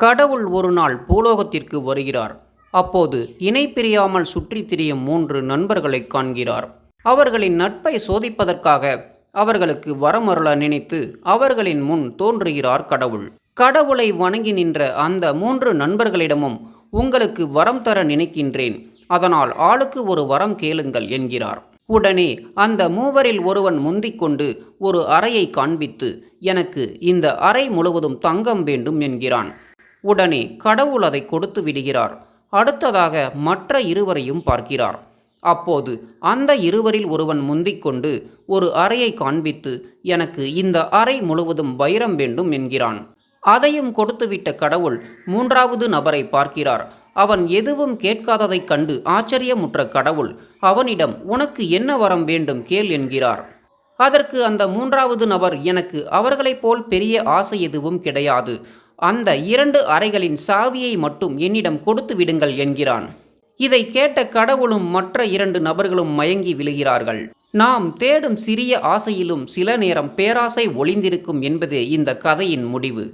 கடவுள் ஒரு நாள் பூலோகத்திற்கு வருகிறார். அப்போது இணை பிரியாமல் சுற்றித் திரியும் மூன்று நண்பர்களைக் காண்கிறார். அவர்களின் நட்பை சோதிப்பதற்காக அவர்களுக்கு வரமருள நினைத்து அவர்களின் முன் தோன்றுகிறார் கடவுள். கடவுளை வணங்கி நின்ற அந்த மூன்று நண்பர்களிடமும் உங்களுக்கு வரம் தர நினைக்கின்றேன். அதனால் ஆளுக்கு ஒரு வரம் கேளுங்கள் என்கிறார். உடனே அந்த மூவரில் ஒருவன் முந்திக்கொண்டு ஒரு அறையை காண்பித்து எனக்கு இந்த அறை முழுவதும் தங்கம் வேண்டும் என்கிறான். உடனே கடவுள் அதை கொடுத்து விடுகிறார். அடுத்ததாக மற்ற இருவரையும் பார்க்கிறார். அப்போது அந்த இருவரில் ஒருவன் முந்திக்கொண்டு ஒரு அறையை காண்பித்து எனக்கு இந்த அறை முழுவதும் வைரம் வேண்டும் என்கிறான். அதையும் கொடுத்துவிட்ட கடவுள் மூன்றாவது நபரை பார்க்கிறார். அவன் எதுவும் கேட்காததைக் கண்டு ஆச்சரியமுற்ற கடவுள் அவனிடம் உனக்கு என்ன வரம் வேண்டும் கேள் என்கிறார். அதற்கு அந்த மூன்றாவது நபர் எனக்கு அவர்களைப் போல் பெரிய ஆசை எதுவும் கிடையாது. அந்த இரண்டு அறைகளின் சாவியை மட்டும் என்னிடம் கொடுத்து விடுங்கள் என்கிறான். இதை கேட்ட கடவுளும் மற்ற இரண்டு நபர்களும் மயங்கி விழுகிறார்கள். நாம் தேடும் சிறிய ஆசையிலும் சில நேரம் பேராசை ஒளிந்திருக்கும் என்பதே இந்த கதையின் முடிவு.